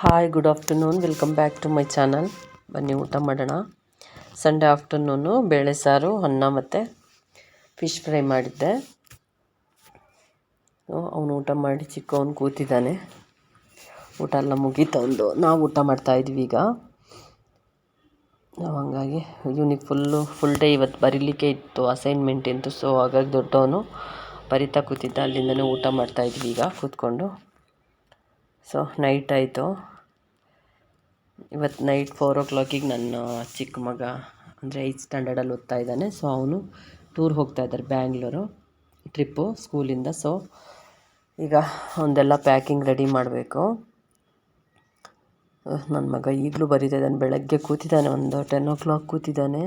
Hi good afternoon welcome back to my channel ಬನ್ನಿ ಊಟ ಮಾಡೋಣ. ಸಂಡೇ ಆಫ್ಟರ್ನೂನು ಬೇಳೆ ಸಾರು, ಅನ್ನ ಮತ್ತು ಫಿಶ್ ಫ್ರೈ ಮಾಡಿದ್ದೆ. ಅವನು ಊಟ ಮಾಡಿ ಚಿಕ್ಕವನು ಕೂತಿದ್ದಾನೆ. ಊಟ ಎಲ್ಲ ಮುಗೀತವಂದು ನಾವು ಊಟ ಮಾಡ್ತಾಯಿದ್ವಿ ಈಗ. ನಾವು ಹಂಗಾಗಿ ಇವನಿಗೆ ಫುಲ್ಲು ಫುಲ್ ಡೇ ಇವತ್ತು ಬರೀಲಿಕ್ಕೆ ಇತ್ತು. ಅಸೈನ್ಮೆಂಟ್ ಇತ್ತು. ಸೊ ಹಾಗಾಗಿ ದೊಡ್ಡವನು ಬರಿತಾ ಕೂತಿದ್ದ. ಅಲ್ಲಿಂದನೇ ಊಟ ಮಾಡ್ತಾಯಿದ್ವಿ ಈಗ ಕೂತ್ಕೊಂಡು. ಸೊ ನೈಟ್ ಆಯಿತು. ಇವತ್ತು ನೈಟ್ ಫೋರ್ ಓ ಕ್ಲಾಕಿಗೆ ನನ್ನ ಚಿಕ್ಕ ಮಗ, ಅಂದರೆ ಏಯ್ತ್ ಸ್ಟ್ಯಾಂಡರ್ಡಲ್ಲಿ ಓದ್ತಾ ಇದ್ದಾನೆ. ಸೊ, ಅವನು ಟೂರ್ ಹೋಗ್ತಾ ಇದ್ದಾರೆ ಬ್ಯಾಂಗ್ಳೂರು ಟ್ರಿಪ್ಪು ಸ್ಕೂಲಿಂದ ಸೊ, ಈಗ ಒಂದೆಲ್ಲ ಪ್ಯಾಕಿಂಗ್ ರೆಡಿ ಮಾಡಬೇಕು. ನನ್ನ ಮಗ ಈಗಲೂ ಬರೀತಿದ್ದಾನೆ ಬೆಳಗ್ಗೆ ಕೂತಿದ್ದಾನೆ, ಒಂದು ಟೆನ್ ಓ ಕ್ಲಾಕ್ ಕೂತಿದ್ದಾನೆ.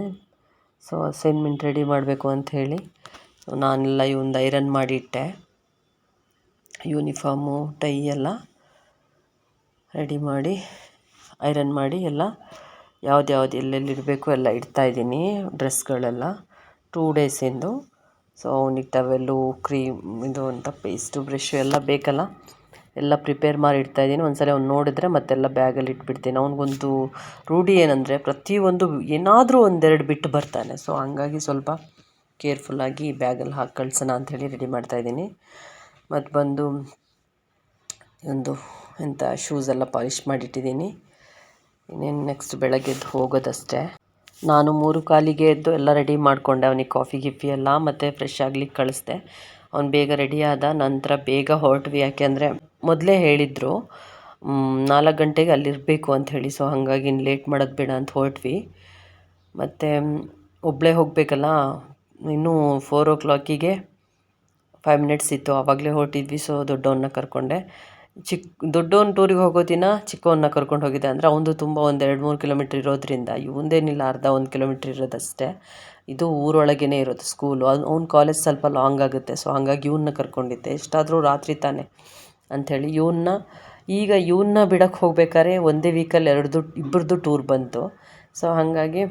ಸೊ ಅಸೈನ್ಮೆಂಟ್ ರೆಡಿ ಮಾಡಬೇಕು ಅಂತ ಹೇಳಿ, ನಾನೆಲ್ಲ ಇವೊಂದು ಐರನ್ ಮಾಡಿಟ್ಟೆ. ಯೂನಿಫಾರ್ಮು ಟೈ ಎಲ್ಲ. ರೆಡಿ ಮಾಡಿ, ಐರನ್ ಮಾಡಿ ಎಲ್ಲ ಯಾವ್ದು ಯಾವ್ದು ಎಲ್ಲೆಲ್ಲಿ ಇಡಬೇಕು ಎಲ್ಲ ಇಡ್ತಾಯಿದ್ದೀನಿ ಡ್ರೆಸ್ಗಳೆಲ್ಲ ಟೂ ಡೇಸಿಂದು ಸೊ ಅವನಿಗೆ ಟವೆಲ್ಲು ಕ್ರೀಮ್ ಇದು ಅಂತ ಪೇಸ್ಟು ಬ್ರಷು ಎಲ್ಲ ಬೇಕಲ್ಲ? ಎಲ್ಲ ಪ್ರಿಪೇರ್ ಮಾಡಿ ಇಡ್ತಾಯಿದ್ದೀನಿ ಒಂದು ಸಲ ಅವ್ನು ನೋಡಿದ್ರೆ ಮತ್ತೆಲ್ಲ ಬ್ಯಾಗಲ್ಲಿ ಇಟ್ಬಿಡ್ತೀನಿ. ಅವ್ನಿಗೊಂದು ರೂಢಿ ಏನಂದರೆ ಪ್ರತಿಯೊಂದು ಏನಾದರೂ ಒಂದೆರಡು ಬಿಟ್ಟು ಬರ್ತಾನೆ. ಸೊ ಹಂಗಾಗಿ ಸ್ವಲ್ಪ ಕೇರ್ಫುಲ್ಲಾಗಿ ಬ್ಯಾಗಲ್ಲಿ ಹಾಕಿ ಕಳ್ಸೋಣ ಅಂಥೇಳಿ ರೆಡಿ ಮಾಡ್ತಾಯಿದ್ದೀನಿ ಮತ್ತು ಬಂದು, ಒಂದು ಎಂಥ ಶೂಸ್ ಎಲ್ಲ ಪಾಲಿಷ್ ಮಾಡಿಟ್ಟಿದ್ದೀನಿ. ಇನ್ನೇನು ನೆಕ್ಸ್ಟ್ ಬೆಳಗ್ಗೆ ಎದ್ದು ಹೋಗೋದಷ್ಟೇ. ನಾನು ಮೂರು ಕಾಲಿಗೆ ಎದ್ದು ಎಲ್ಲ ರೆಡಿ ಮಾಡಿಕೊಂಡೆ ಅವನಿಗೆ ಕಾಫಿ ಗಿಫಿ ಎಲ್ಲ, ಮತ್ತು ಫ್ರೆಶ್ ಆಗ್ಲಿಕ್ಕೆ ಕಳಿಸ್ದೆ. ಅವ್ನು ಬೇಗ ರೆಡಿ ಆದ ನಂತರ ಬೇಗ ಹೊರಟ್ವಿ. ಯಾಕೆಂದರೆ ಮೊದಲೇ ಹೇಳಿದರು ನಾಲ್ಕು ಗಂಟೆಗೆ ಅಲ್ಲಿರಬೇಕು ಅಂತ ಹೇಳಿ ಸೊ ಹಾಗಾಗಿ ಇನ್ನು ಲೇಟ್ ಮಾಡೋದು ಬೇಡ ಅಂತ ಹೊರಟ್ವಿ. ಮತ್ತು ಒಬ್ಬಳೇ ಹೋಗಬೇಕಲ್ಲ, ಇನ್ನೂ ಫೋರ್ ಓ ಕ್ಲಾಕಿಗೆ ಫೈವ್ ಮಿನಿಟ್ಸ್ ಇತ್ತು. ಆವಾಗಲೇ ಹೊರಟಿದ್ವಿ ಸೊ ದೊಡ್ಡವನ್ನ ಕರ್ಕೊಂಡೆ. ಚಿಕ್ಕ ದೊಡ್ಡವನ ಟೂರಿಗೆ ಹೋಗೋ ದಿನ ಚಿಕ್ಕವನ್ನ ಕರ್ಕೊಂಡು ಹೋಗಿದ್ದೆ ಅಂದರೆ ಅವನದು ತುಂಬ ಒಂದು ಎರಡು ಮೂರು ಕಿಲೋಮೀಟ್ರ್ ಇರೋದ್ರಿಂದ ಇವಂದೇನಿಲ್ಲ ಅರ್ಧ ಒಂದು ಕಿಲೋಮೀಟ್ರ್ ಇರೋದಷ್ಟೇ. ಇದು ಊರೊಳಗೇ ಇರೋದು ಸ್ಕೂಲು ಅದು ಅವ್ನ ಕಾಲೇಜ್ ಸ್ವಲ್ಪ ಲಾಂಗ್ ಆಗುತ್ತೆ ಸೊ ಹಾಗಾಗಿ ಇವನ್ನ ಕರ್ಕೊಂಡಿದ್ದೆ. ಎಷ್ಟಾದರೂ ರಾತ್ರಿ ತಾನೆ ಅಂಥೇಳಿ ಇವನ್ನ, ಈಗ ಇವನ್ನ ಬಿಡಕ್ಕೆ ಹೋಗ್ಬೇಕಾದ್ರೆ ಒಂದೇ ವೀಕಲ್ಲಿ ಎರಡು ಇಬ್ಬರದ್ದು ಟೂರ್ ಬಂತು. ಸೊ ಹಾಗಾಗಿ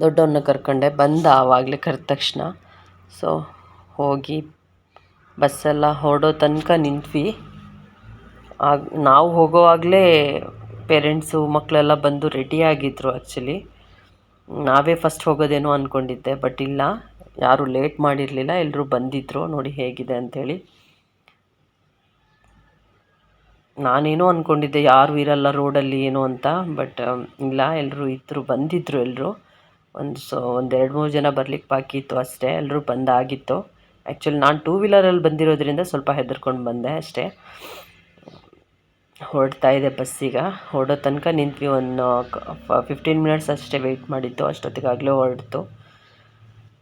ದೊಡ್ಡವನ್ನ ಕರ್ಕೊಂಡೆ, ಬಂದ ಆವಾಗಲೇ ಕರೆದ ತಕ್ಷಣ. ಸೊ ಹೋಗಿ ಬಸ್ಸೆಲ್ಲ ಹೊರಡೋ ತನಕ ನಿಂತ್ವಿ ಆಗ, ನಾವು ಹೋಗೋವಾಗಲೇ ಪೇರೆಂಟ್ಸು ಮಕ್ಕಳೆಲ್ಲ ಬಂದು ರೆಡಿಯಾಗಿದ್ದರು ಆ್ಯಕ್ಚುಲಿ ನಾವೇ ಫಸ್ಟ್ ಹೋಗೋದೇನೋ ಅಂದ್ಕೊಂಡಿದ್ದೆ ಬಟ್ ಇಲ್ಲ. ಯಾರೂ ಲೇಟ್ ಮಾಡಿರಲಿಲ್ಲ ಎಲ್ಲರೂ ಬಂದಿದ್ದರು ನೋಡಿ ಹೇಗಿದೆ ಅಂಥೇಳಿ. ನಾನೇನೋ ಅಂದ್ಕೊಂಡಿದ್ದೆ ಯಾರು ಇರಲ್ಲ ರೋಡಲ್ಲಿ ಏನು ಅಂತ, ಬಟ್ ಇಲ್ಲ ಎಲ್ಲರೂ ಇದ್ದರು ಬಂದಿದ್ದರು ಎಲ್ಲರೂ ಒಂದು ಸೊ, ಒಂದು ಎರಡು ಮೂರು ಜನ ಬರ್ಲಿಕ್ಕೆ ಬಾಕಿ ಇತ್ತು ಅಷ್ಟೇ ಎಲ್ಲರೂ ಬಂದಾಗಿತ್ತು. ಆ್ಯಕ್ಚುಲಿ ನಾನು ಟೂ ವೀಲರಲ್ಲಿ ಬಂದಿರೋದ್ರಿಂದ ಸ್ವಲ್ಪ ಹೆದರ್ಕೊಂಡು ಬಂದೆ ಅಷ್ಟೇ. ಹೊರಡ್ತಾ ಇದೆ ಬಸ್ಸೀಗ ಹೊರಡೋ ತನಕ ನಿಂತ್ವಿ ಒಂದು ಫಿಫ್ಟೀನ್ ಮಿನಿಟ್ಸ್ ಅಷ್ಟೇ ವೆಯ್ಟ್ ಮಾಡಿದ್ದು. ಅಷ್ಟೊತ್ತಿಗಾಗಲೇ ಹೊರಡ್ತು.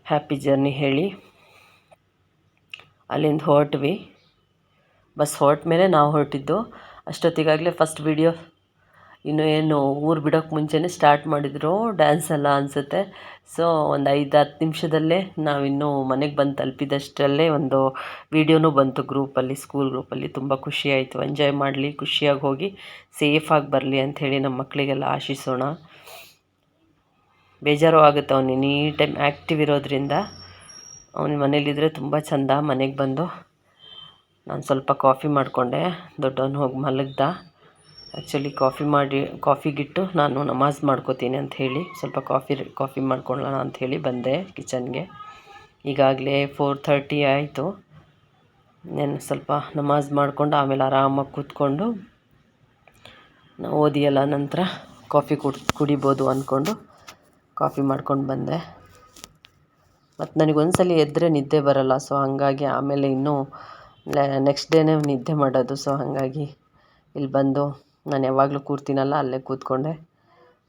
ಹ್ಯಾಪಿ ಜರ್ನಿ ಹೇಳಿ. ಅಲ್ಲಿಂದ ಹೊರಟ್ವಿ. ಬಸ್ ಹೊರಟ ಮೇಲೆ ನಾವು ಹೊರಟಿದ್ದು. ಅಷ್ಟೊತ್ತಿಗಾಗಲೇ ಫಸ್ಟ್ ವಿಡಿಯೋ ಇನ್ನು ಏನು ಊರು ಬಿಡೋಕ್ಕೆ ಮುಂಚೆನೇ ಸ್ಟಾರ್ಟ್ ಮಾಡಿದರು ಡ್ಯಾನ್ಸ್ ಎಲ್ಲ ಅನಿಸುತ್ತೆ. ಸೊ ಒಂದು ಐದು ಹತ್ತು ನಿಮಿಷದಲ್ಲೇ ನಾವಿನ್ನೂ ಮನೆಗೆ ಬಂದು ತಲುಪಿದಷ್ಟರಲ್ಲೇ ಒಂದು ವೀಡಿಯೋನೂ ಬಂತು ಗ್ರೂಪಲ್ಲಿ ಸ್ಕೂಲ್ ಗ್ರೂಪಲ್ಲಿ ತುಂಬ ಖುಷಿಯಾಯಿತು ಎಂಜಾಯ್ ಮಾಡಲಿ, ಖುಷಿಯಾಗಿ ಹೋಗಿ ಸೇಫಾಗಿ ಬರಲಿ ಅಂಥೇಳಿ ನಮ್ಮ ಮಕ್ಕಳಿಗೆಲ್ಲ ಆಶಿಸೋಣ. ಬೇಜಾರು ಆಗುತ್ತೆ ಅವನು ಎನಿ ಟೈಮ್ ಆ್ಯಕ್ಟಿವ್ ಇರೋದ್ರಿಂದ. ಅವನ ಮನೇಲಿದ್ದರೆ ತುಂಬ ಚೆಂದ ಮನೆಗೆ ಬಂದು. ನಾನು ಸ್ವಲ್ಪ ಕಾಫಿ ಮಾಡಿಕೊಂಡೆ. ದೊಡ್ಡವನು ಹೋಗಿ ಮಲಗ್ದ. ಆ್ಯಕ್ಚುಲಿ ಕಾಫಿ ಮಾಡಿ ಕಾಫಿಗಿಟ್ಟು ನಾನು ನಮಾಜ್ ಮಾಡ್ಕೋತೀನಿ ಅಂತ ಹೇಳಿ, ಸ್ವಲ್ಪ ಕಾಫಿ ಕಾಫಿ ಮಾಡ್ಕೊಳ್ಳೋಣ ಅಂತ ಹೇಳಿ ಬಂದೆ ಕಿಚನ್ಗೆ ಈಗಾಗಲೇ ಫೋರ್ ಥರ್ಟಿ ಆಯಿತು. ನಾನು ಸ್ವಲ್ಪ ನಮಾಜ್ ಮಾಡಿಕೊಂಡು ಆಮೇಲೆ ಆರಾಮಾಗಿ ಕೂತ್ಕೊಂಡು ಓದಿಯಲ್ಲ ನಂತರ ಕಾಫಿ ಕುಡ್, ಕುಡಿಬೋದು ಅಂದ್ಕೊಂಡು ಕಾಫಿ ಮಾಡ್ಕೊಂಡು ಬಂದೆ. ಮತ್ತು ನನಗೆ ಒಂದ್ಸಲ ಎದ್ದರೆ ನಿದ್ದೆ ಬರಲ್ಲ ಸೊ ಹಾಗಾಗಿ ಆಮೇಲೆ ಇನ್ನೂ ನೆಕ್ಸ್ಟ್ ಡೇನೇ ನಿದ್ದೆ ಮಾಡೋದು ಸೊ ಹಾಗಾಗಿ ಇಲ್ಲಿ ಬಂದು ನಾನು ಯಾವಾಗಲೂ ಕೂರ್ತೀನಲ್ಲ, ಅಲ್ಲೇ ಕೂತ್ಕೊಂಡೆ.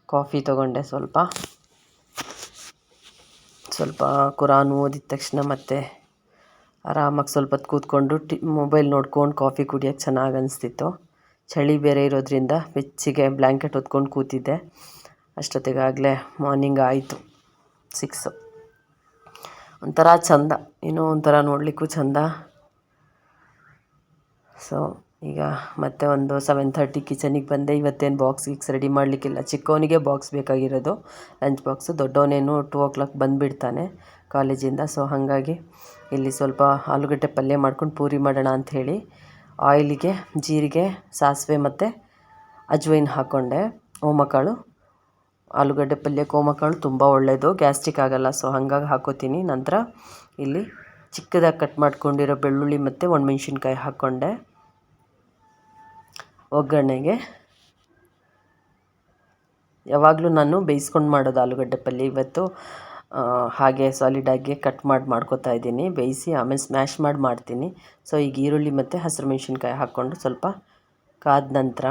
ಕಾಫಿ ತಗೊಂಡೆ ಸ್ವಲ್ಪ. ಸ್ವಲ್ಪ ಕುರಾನ್ ಓದಿದ ತಕ್ಷಣ ಮತ್ತೆ ಆರಾಮಾಗಿ ಸ್ವಲ್ಪ ಹೊತ್ತು ಕೂತ್ಕೊಂಡು ಟಿ, ಮೊಬೈಲ್ ನೋಡ್ಕೊಂಡು ಕಾಫಿ ಕುಡಿಯೋಕ್ಕೆ ಚೆನ್ನಾಗಿ ಅನಿಸ್ತಿತ್ತು. ಚಳಿ ಬೇರೆ ಇರೋದ್ರಿಂದ ಬೆಚ್ಚಗೆ ಬ್ಲ್ಯಾಂಕೆಟ್ ಹೊತ್ಕೊಂಡು ಕೂತಿದ್ದೆ. ಅಷ್ಟೊತ್ತಿಗಾಗಲೇ ಮಾರ್ನಿಂಗ್ ಆಯಿತು, ಸಿಕ್ಸು. ಒಂಥರ ಚಂದ, ಏನೋ ಒಂಥರ ನೋಡಲಿಕ್ಕೂ ಚಂದ. ಸೊ ಈಗ ಮತ್ತೆ ಒಂದು ಸೆವೆನ್ ಥರ್ಟಿ ಕಿಚನಿಗೆ ಬಂದೆ. ಇವತ್ತೇನು ಬಾಕ್ಸ್ ಗೀಕ್ಸ್ ರೆಡಿ ಮಾಡಲಿಕ್ಕಿಲ್ಲ. ಚಿಕ್ಕವನಿಗೆ ಬಾಕ್ಸ್ ಬೇಕಾಗಿರೋದು. ಲಂಚ್ ಬಾಕ್ಸು ದೊಡ್ಡವನೇನು ಟೂ ಓ ಕ್ಲಾಕ್ ಬಂದುಬಿಡ್ತಾನೆ ಕಾಲೇಜಿಂದ. ಸೊ ಹಾಗಾಗಿ ಇಲ್ಲಿ ಸ್ವಲ್ಪ ಆಲೂಗಡ್ಡೆ ಪಲ್ಯ ಮಾಡ್ಕೊಂಡು ಪೂರಿ ಮಾಡೋಣ ಅಂಥೇಳಿ ಆಯಿಲಿಗೆ ಜೀರಿಗೆ, ಸಾಸಿವೆ ಮತ್ತು ಅಜ್ವೈನ್ ಹಾಕ್ಕೊಂಡೆ ಓಮಕಾಳು, ಆಲೂಗಡ್ಡೆ ಪಲ್ಯಕ್ಕೆ ಓಮಕಾಳು ತುಂಬ ಒಳ್ಳೆಯದು ಗ್ಯಾಸ್ಟ್ರಿಕ್ ಆಗೋಲ್ಲ. ಸೊ ಹಾಗಾಗಿ ಹಾಕೋತೀನಿ. ನಂತರ ಇಲ್ಲಿ ಚಿಕ್ಕದಾಗಿ ಕಟ್ ಮಾಡ್ಕೊಂಡಿರೋ ಬೆಳ್ಳುಳ್ಳಿ ಮತ್ತು ಒಣಮೆಣ್ಸಿನ್ಕಾಯಿ ಹಾಕ್ಕೊಂಡೆ ಒಗ್ಗರಣೆಗೆ. ಯಾವಾಗಲೂ ನಾನು ಬೇಯಿಸ್ಕೊಂಡು ಮಾಡೋದು ಆಲೂಗಡ್ಡೆ ಪಲ್ಯ. ಇವತ್ತು ಹಾಗೆ ಸಾಲಿಡಾಗಿ ಕಟ್ ಮಾಡಿ, ಮಾಡ್ಕೋತಾ ಇದ್ದೀನಿ. ಬೇಯಿಸಿ ಆಮೇಲೆ ಸ್ಮ್ಯಾಶ್ ಮಾಡಿ ಮಾಡ್ತೀನಿ. ಸೊ ಈಗ ಈರುಳ್ಳಿ ಮತ್ತು ಹಸಿರು ಮೆಣಸಿನ್ಕಾಯಿ ಹಾಕ್ಕೊಂಡು ಸ್ವಲ್ಪ ಕಾದ ನಂತರ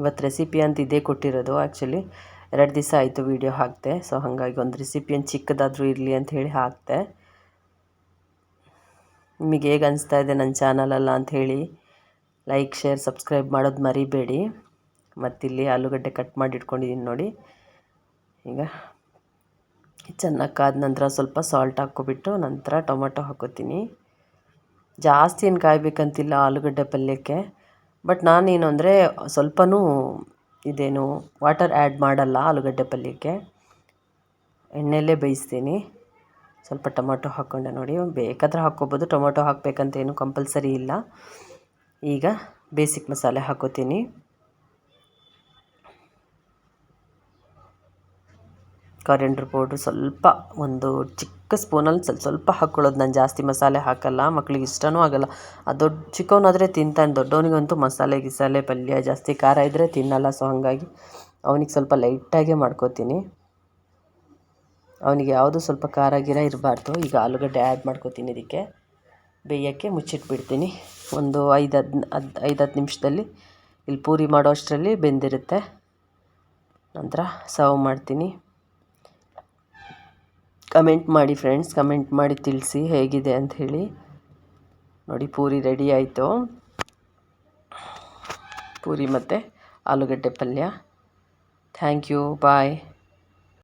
ಇವತ್ತು ರೆಸಿಪಿ ಅಂತ ಇದೇ ಕೊಟ್ಟಿರೋದು. ಆ್ಯಕ್ಚುಲಿ ಎರಡು ದಿವಸ ಆಯಿತು ವೀಡಿಯೋ ಹಾಕಿದೆ. ಸೊ ಹಾಗಾಗಿ ಒಂದು ರೆಸಿಪಿ ಅಂತ ಚಿಕ್ಕದಾದರೂ ಇರಲಿ ಅಂತ ಹೇಳಿ ಹಾಕಿದೆ. ನಿಮಗೆ ಹೇಗೆ ಅನಿಸ್ತಾ ಇದೆ ನನ್ನ ಚಾನಲಲ್ಲ ಅಂತ ಹೇಳಿ. ಲೈಕ್ ಶೇರ್ ಸಬ್ಸ್ಕ್ರೈಬ್ ಮಾಡೋದು ಮರಿಬೇಡಿ. ಮತ್ತಿಲ್ಲಿ ಆಲೂಗಡ್ಡೆ ಕಟ್ ಮಾಡಿ ಇಟ್ಕೊಂಡಿದ್ದೀನಿ ನೋಡಿ. ಈಗ ಚೆನ್ನಾಗಿ ಕಾದ ನಂತರ ಸ್ವಲ್ಪ ಸಾಲ್ಟ್ ಹಾಕ್ಕೊಬಿಟ್ಟು ನಂತರ ಟೊಮೊಟೊ ಹಾಕೋತೀನಿ. ಜಾಸ್ತಿ ಏನು ಕಾಯಬೇಕಂತಿಲ್ಲ ಆಲೂಗಡ್ಡೆ ಪಲ್ಯಕ್ಕೆ. ಬಟ್ ನಾನೇನು ಅಂದರೆ ಸ್ವಲ್ಪನೂ ಇದೇನು ವಾಟರ್ ಆ್ಯಡ್ ಮಾಡಲ್ಲ ಆಲೂಗಡ್ಡೆ ಪಲ್ಯಕ್ಕೆ. ಎಣ್ಣೆಯಲ್ಲೇ ಬೇಯಿಸ್ತೀನಿ. ಸ್ವಲ್ಪ ಟೊಮೊಟೊ ಹಾಕ್ಕೊಂಡೆ ನೋಡಿ. ಬೇಕಾದ್ರೆ ಹಾಕ್ಕೊಬೋದು. ಟೊಮೊಟೊ ಹಾಕಬೇಕಂತ ಏನು ಕಂಪಲ್ಸರಿ ಇಲ್ಲ. ಈಗ ಬೇಸಿಕ್ ಮಸಾಲೆ ಹಾಕೋತೀನಿ. ಕಾರಿಯಂಡ್ರ್ ಪೌಡ್ರ್ ಸ್ವಲ್ಪ ಒಂದು ಚಿಕ್ಕ ಸ್ಪೂನಲ್ಲಿ ಸ್ವಲ್ಪ ಸ್ವಲ್ಪ ಹಾಕ್ಕೊಳ್ಳೋದು ನಾನು ಜಾಸ್ತಿ ಮಸಾಲೆ ಹಾಕಲ್ಲ, ಮಕ್ಳಿಗೆ ಇಷ್ಟನೂ ಆಗಲ್ಲ. ಆ ದೊಡ್ಡ ಚಿಕ್ಕವನಾದರೆ ತಿಂತಾನೆ. ದೊಡ್ಡವನಿಗಂತೂ ಮಸಾಲೆ, ಗಿಸಾಲೆ, ಪಲ್ಯ ಜಾಸ್ತಿ ಖಾರ ಇದ್ದರೆ ತಿನ್ನಲ್ಲ. ಸೊ ಹಾಗಾಗಿ ಅವನಿಗೆ ಸ್ವಲ್ಪ ಲೈಟಾಗೆ ಮಾಡ್ಕೋತೀನಿ. ಅವನಿಗೆ ಯಾವುದು ಸ್ವಲ್ಪ ಖಾರ, ಗಿರ ಇರಬಾರ್ದು. ಈಗ ಆಲೂಗಡ್ಡೆ ಆ್ಯಡ್ ಮಾಡ್ಕೋತೀನಿ ಇದಕ್ಕೆ. ಬೇಯೋಕ್ಕೆ ಮುಚ್ಚಿಟ್ಬಿಡ್ತೀನಿ. ಒಂದು ಐದು ಹದ್ ಹದ್, ಐದು ಹತ್ತು ನಿಮಿಷದಲ್ಲಿ ಇಲ್ಲಿ ಪೂರಿ ಮಾಡೋ ಅಷ್ಟರಲ್ಲಿ ಬೆಂದಿರುತ್ತೆ. ನಂತರ ಸರ್ವ್ ಮಾಡ್ತೀನಿ. ಕಮೆಂಟ್ ಮಾಡಿ ಫ್ರೆಂಡ್ಸ್ ಕಮೆಂಟ್ ಮಾಡಿ ತಿಳಿಸಿ ಹೇಗಿದೆ ಅಂತ ಹೇಳಿ. ನೋಡಿ, ಪೂರಿ ರೆಡಿ ಆಯಿತು. ಪೂರಿ ಮತ್ತು ಆಲೂಗಡ್ಡೆ ಪಲ್ಯ. Thank you bye